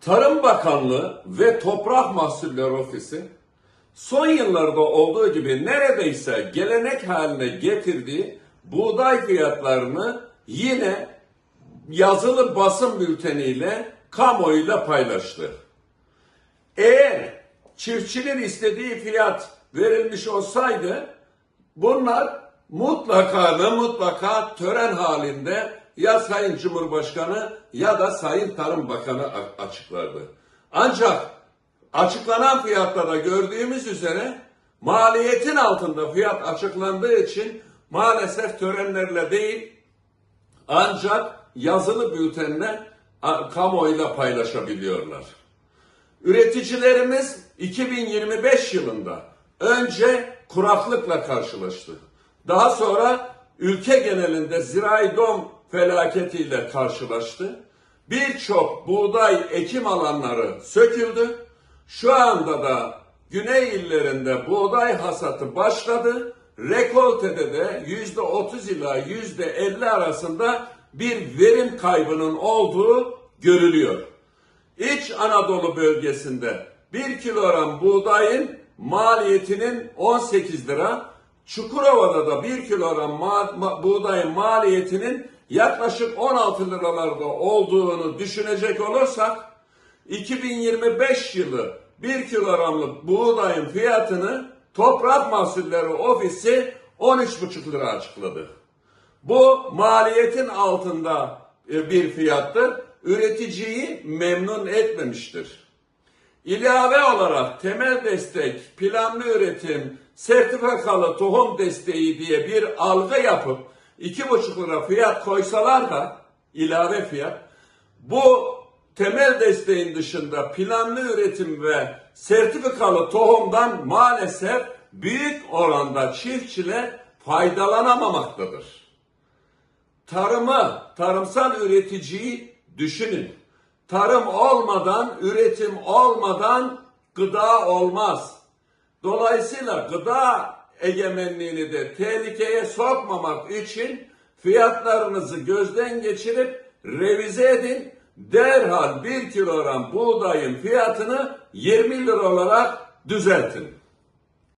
Tarım Bakanlığı ve Toprak Mahsulleri Ofisi son yıllarda olduğu gibi neredeyse gelenek haline getirdiği buğday fiyatlarını yine yazılı basın bülteniyle kamuoyuyla paylaştı. Eğer çiftçinin istediği fiyat verilmiş olsaydı bunlar mutlaka ve mutlaka tören halinde ya Sayın Cumhurbaşkanı ya da Sayın Tarım Bakanı açıklardı. Ancak açıklanan fiyatta gördüğümüz üzere maliyetin altında fiyat açıklandığı için maalesef törenlerle değil ancak yazılı bültenle kamuoyuyla paylaşabiliyorlar. Üreticilerimiz 2025 yılında önce kuraklıkla karşılaştı. Daha sonra ülke genelinde zirai dom felaketiyle karşılaştı. Birçok buğday ekim alanları söküldü. Şu anda da güney illerinde buğday hasatı başladı. Rekoltede de yüzde 30 ila yüzde 50 arasında bir verim kaybının olduğu görülüyor. İç Anadolu bölgesinde 1 kilogram buğdayın maliyetinin 18 lira, Çukurova'da da 1 kilogram ma- ma- buğdayın maliyetinin yaklaşık 16 liralarda olduğunu düşünecek olursak 2025 yılı 1 kilogramlık buğdayın fiyatını Toprak Mahsulleri Ofisi 13,5 lira açıkladı. Bu maliyetin altında e, bir fiyattır. Üreticiyi memnun etmemiştir. İlave olarak temel destek, planlı üretim, sertifikalı tohum desteği diye bir algı yapıp 2,5 lira fiyat koysalar da ilave fiyat bu temel desteğin dışında planlı üretim ve sertifikalı tohumdan maalesef büyük oranda çiftçiler faydalanamamaktadır tarımı, tarımsal üreticiyi düşünün. Tarım olmadan, üretim olmadan gıda olmaz. Dolayısıyla gıda egemenliğini de tehlikeye sokmamak için fiyatlarınızı gözden geçirip revize edin. Derhal bir kilogram buğdayın fiyatını 20 lira olarak düzeltin.